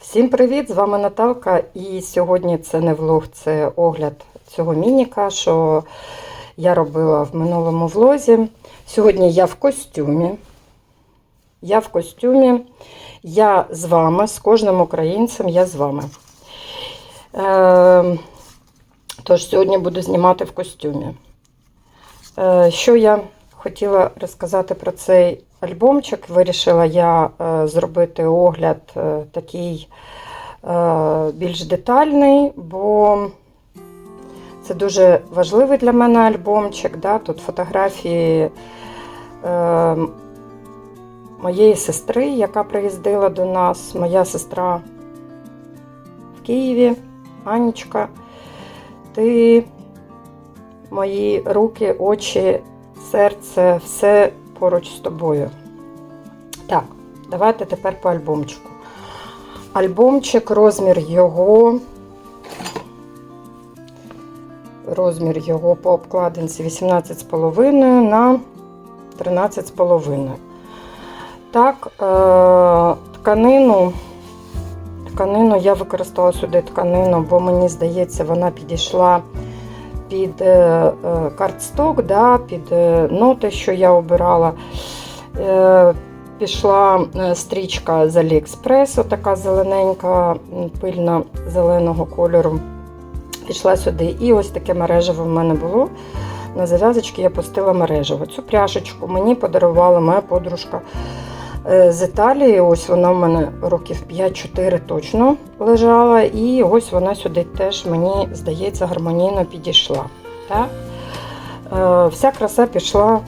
Всім привіт! З вами Наталка. І сьогодні це не влог, це огляд цього мініка, що я робила в минулому влозі. Сьогодні я в костюмі. Я в костюмі. Я з вами, з кожним українцем, я з вами. Е, тож сьогодні буду знімати в костюмі. Е, що я хотіла розказати про цей альбомчик. Вирішила я е, зробити огляд е, такий е, більш детальний, бо це дуже важливий для мене альбомчик. Да? Тут фотографії моєї сестри, яка приїздила до нас. Моя сестра в Києві, Анічка. Ти, мої руки, очі, серце, все поруч з тобою. Так, давайте тепер по альбомчику. Альбомчик, розмір його. Розмір його по обкладинці 18,5 на 13,5. Так, е, тканину. Тканину я використала сюди тканину, бо мені здається, вона підійшла під е, е, картсток, да, під е, ноти, що я обирала. Пішла стрічка з Аліекспресу, така зелененька, пильна зеленого кольору. Пішла сюди. І ось таке мережево в мене було. На зав'язочки я пустила мережево. Цю пряжечку мені подарувала моя подружка з Італії. Ось вона в мене років 5-4 точно лежала. І ось вона сюди теж, мені здається, гармонійно підійшла. Так? Е, Вся краса пішла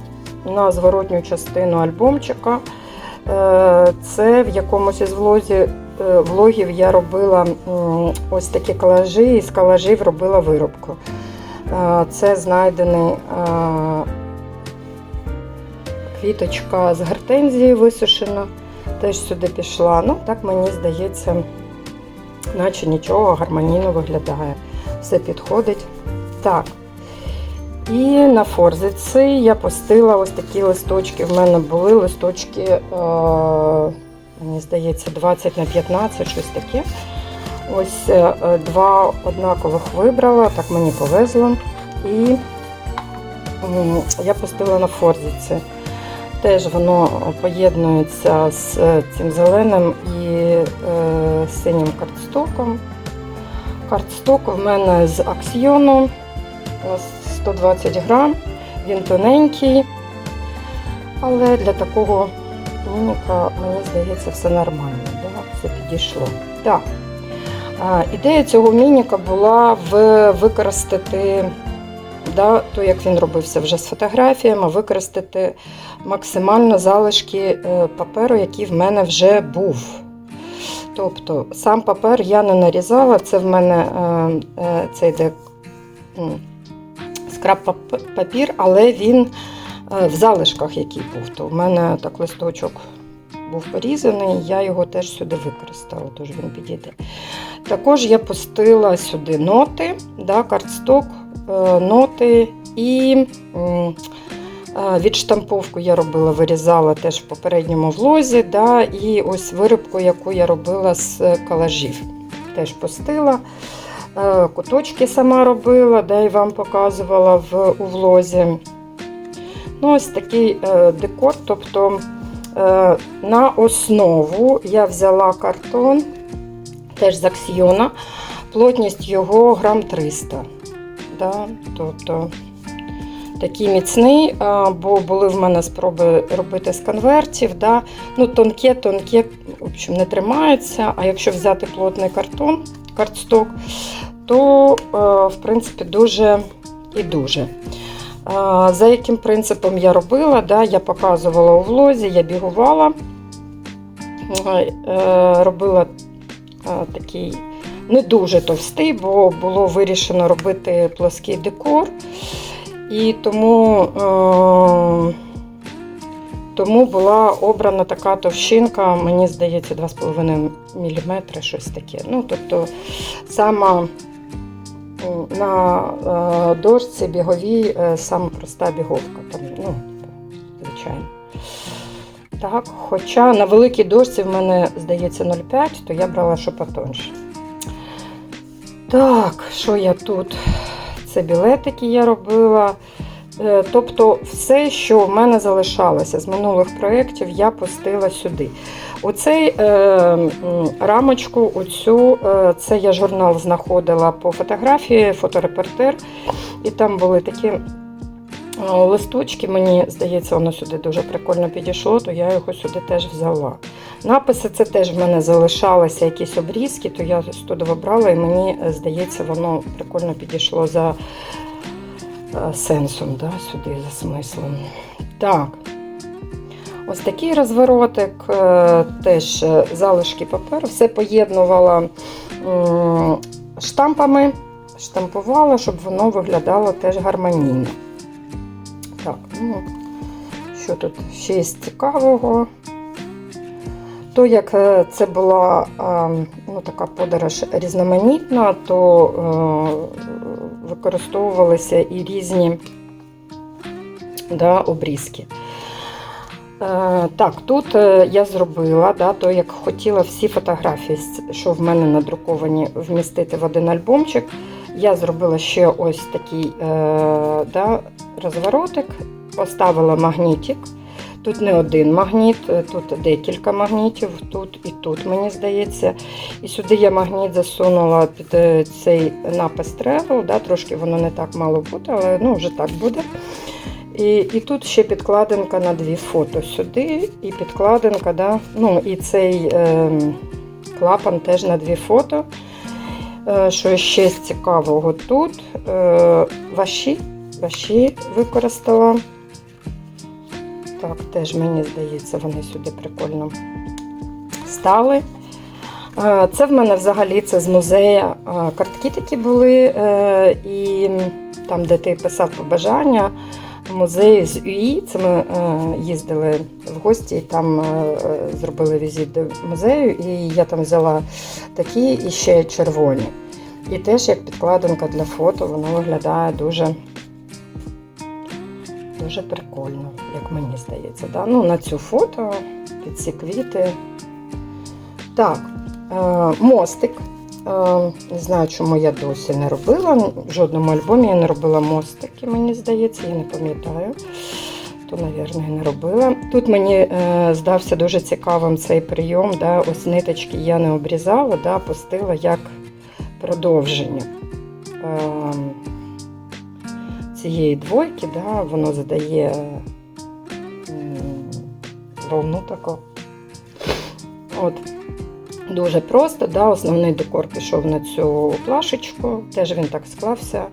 на зворотню частину альбомчика. Е, Це в якомусь із влозі, е, влогів я робила ось такі колажі, і з колажів робила виробку. Е, Це знайдений е, квіточка з гортензії висушена, теж сюди пішла. Ну, так мені здається, наче нічого гармонійно виглядає. Все підходить. Так. І на форзиці я пустила ось такі листочки. В мене були листочки, е, мені здається, 20 на 15, щось таке. Ось е, е, два однакових вибрала, так мені повезло. І м, я пустила на форзиці. Теж воно поєднується з е, цим зеленим і е, синім картстоком. Картсток в мене з аксіону. Ось 120 грам. Він тоненький, але для такого мініка, мені здається, все нормально. Да? Все підійшло. Так. Ідея цього мініка була в використати, да, то як він робився вже з фотографіями, використати максимально залишки е, паперу, який в мене вже був. Тобто сам папер я не нарізала, це в мене е, е, це йде скраб папір, але він в залишках, який був. То в мене так листочок був порізаний, я його теж сюди використала, тож він підійде. Також я пустила сюди ноти, да, картсток, ноти і е, відштамповку я робила, вирізала теж в попередньому влозі. Да, і ось виробку, яку я робила з колажів. Теж пустила. Е, Куточки сама робила, да, і вам показувала в, у влозі. Ну, ось такий е, декор. Тобто е, на основу я взяла картон, теж з аксіона, плотність його грам 300. Да, тобто такий міцний, бо були в мене спроби робити з конвертів. Да. Ну, тонке, тонке, в общем, не тримається. А якщо взяти плотний картон, картсток, то, е, в принципі, дуже і дуже. За яким принципом я робила, да, я показувала у влозі, я бігувала, е, робила е, такий не дуже товстий, бо було вирішено робити плоский декор. І тому, е, тому була обрана така товщинка, мені здається, 2,5 мм, щось таке. Ну, тобто сама на е, дошці біговій е, сама проста біговка. Там, ну, звичайно. Так, хоча на великій дошці в мене, здається, 0,5, то я брала що потоньше. Так, що я тут? Це білетики я робила. Е, Тобто, все, що в мене залишалося з минулих проєктів, я пустила сюди. Оцей е, рамочку, оцю, е, це я журнал знаходила по фотографії, фоторепортер, і там були такі листочки. Мені здається, воно сюди дуже прикольно підійшло, то я його сюди теж взяла. Написи це теж в мене залишалися якісь обрізки, то я туди вибрала, і мені е, здається, воно прикольно підійшло за е, сенсом, да, сюди, за смислом. Так. Ось такий розворотик, е, теж залишки паперу, все поєднувала штампами, штампувала, щоб воно виглядало теж гармонійно. Ну, що тут ще є цікавого? То як е, це була ну, така подорож різноманітна, то е, використовувалися і різні да, обрізки. Е, Так, тут е, я зробила, да, то як хотіла всі фотографії, що в мене надруковані, вмістити в один альбомчик. Я зробила ще ось такий е, да, розворотик, поставила магнітик. Тут не один магніт, е, тут декілька магнітів, тут і тут, мені здається. І сюди я магніт засунула під е, цей напис Travel, да, трошки воно не так мало бути, але ну, вже так буде. І, і тут ще підкладинка на дві фото сюди, і підкладинка, да, ну і цей е, клапан теж на дві фото. Е, що ще з цікавого тут? Е, ваші, ваші використала. Так, теж мені здається, вони сюди прикольно стали. Е, Це в мене взагалі це з музею е, картки такі були, е, і там, де ти писав побажання, музей з УІ. Це ми їздили в гості і там зробили візит до музею, і я там взяла такі і ще червоні. І теж як підкладинка для фото, воно виглядає дуже, дуже прикольно, як мені здається. Да? Ну, на цю фото під ці квіти. Так, е, мостик. Е, Не знаю, чому я досі не робила. В жодному альбомі я не робила мостики, мені здається, я не пам'ятаю. То, мабуть, не робила. Тут мені е, здався дуже цікавим цей прийом. Да? Ось ниточки я не обрізала, да? пустила як продовження е, цієї двойки, да? воно задає м, волну таку. От. Дуже просто, да, основний декор пішов на цю плашечку, теж він так склався.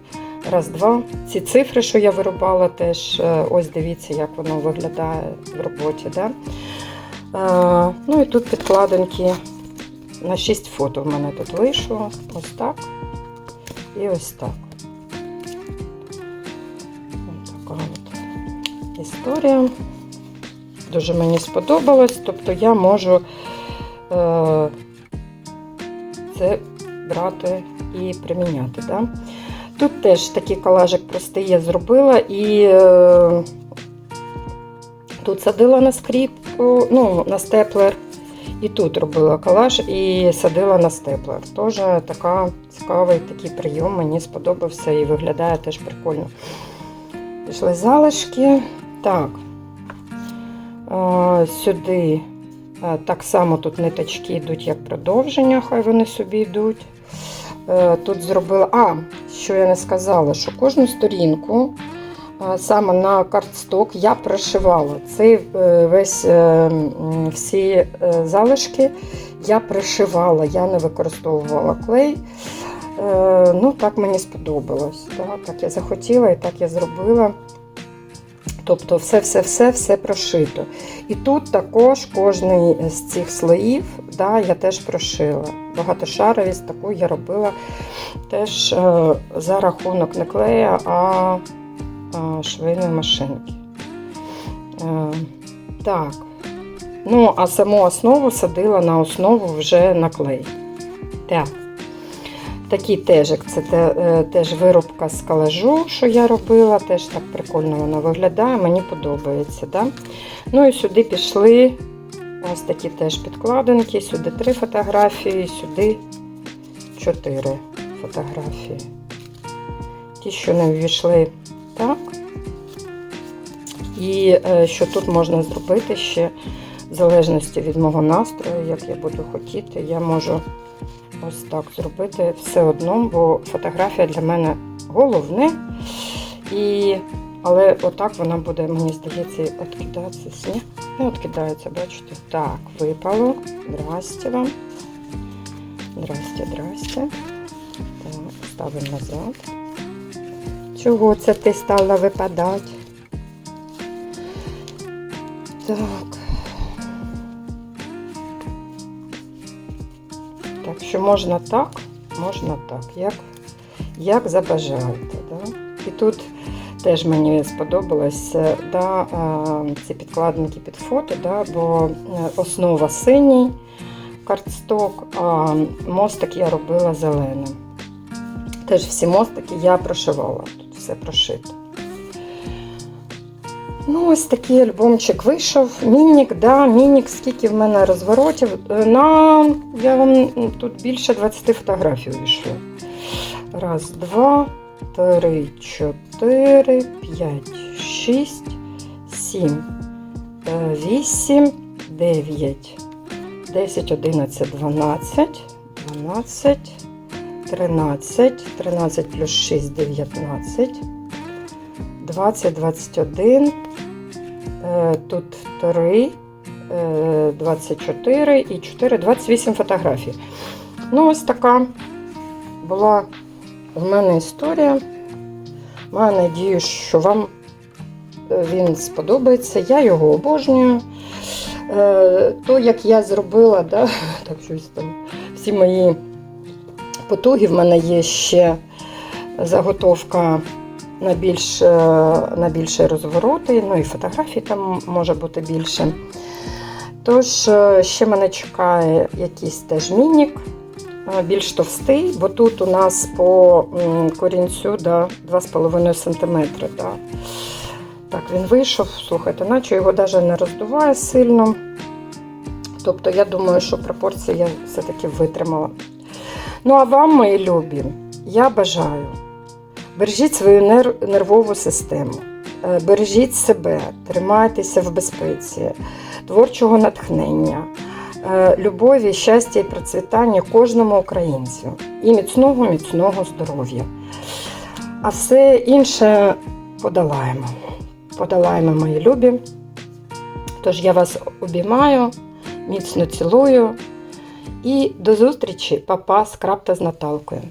Раз, два. Ці цифри, що я вирубала, теж е, ось дивіться, як воно виглядає в роботі. Да? Е, ну і тут підкладинки на 6 фото в мене тут вийшло. Ось так. І ось так. Історія. Дуже мені сподобалось. Тобто я можу е, це брати і приміняти. Да? Тут теж такий колажик простий я зробила і е, тут садила на скріпку, ну, на степлер. І тут робила колаж і садила на степлер. Теж така цікавий такий прийом, мені сподобався і виглядає теж прикольно. Пішли залишки. Так, сюди так само тут ниточки йдуть як продовження, хай вони собі йдуть. Е, Тут зробила, а, що я не сказала, що кожну сторінку саме на картсток я пришивала. Цей е, весь е, всі залишки я пришивала, я не використовувала клей. Ну, так мені сподобалось. Да? Так я захотіла і так я зробила. Тобто все-все-все все прошито. І тут також кожний з цих слоїв да, я теж прошила. Багатошаровість таку я робила теж е, за рахунок не клея, а швейної машинки. Е, так. Ну, а саму основу садила на основу вже на клей. Так. Такий тежик, це е, теж виробка з калажу, що я робила, теж так прикольно воно виглядає, мені подобається. Да? Ну і сюди пішли ось такі теж підкладинки, сюди три фотографії, сюди чотири фотографії. Ті, що не ввійшли так. І е, що тут можна зробити ще, в залежності від мого настрою, як я буду хотіти, я можу ось так зробити все одно, бо фотографія для мене головне. І, але отак вона буде, мені здається, відкидатися. Ні, не відкидається, бачите? Так, випало. Здрасте вам. Здрасте, здрасте. Так, ставимо назад. Чого це ти стала випадати? Так. Так що можна так, можна так, як, як забажаєте. Да? І тут теж мені сподобалось е, да, е, ці підкладинки під фото, да, бо е, основа синій картсток, а мостик я робила зеленим. Теж всі мостики я прошивала, тут все прошито. Ну, ось такий альбомчик вийшов. Мінік, да, мінік, скільки в мене розворотів. Е, На, я вам тут більше 20 фотографій вийшло. Раз, два, три, чотири, п'ять, шість, сім, е, вісім, дев'ять, десять, одинадцять, дванадцять, дванадцять, тринадцять, тринадцять плюс шість, дев'ятнадцять. 20, 21, е, тут 3, е, 24 і 4, 28 фотографій. Ну, ось така була в мене історія. Маю надію, що вам е, він сподобається. Я його обожнюю. Е, То, як я зробила, да, так щось там, всі мої потуги, в мене є ще заготовка на більш, е, на більше розвороти, ну і фотографій там може бути більше. Тож, е, ще мене чекає якийсь теж мінік, е, більш товстий, бо тут у нас по корінцю да, 2,5 см. Да. Так, він вийшов, слухайте, наче його навіть не роздуває сильно. Тобто, я думаю, що пропорції я все-таки витримала. Ну, а вам, мої любі, я бажаю. Бережіть свою нервову систему, е, бережіть себе, тримайтеся в безпеці, творчого натхнення, е, любові, щастя і процвітання кожному українцю і міцного, міцного здоров'я. А все інше подолаємо. Подолаємо, мої любі. Тож я вас обіймаю, міцно цілую і до зустрічі, папа з крапта з Наталкою.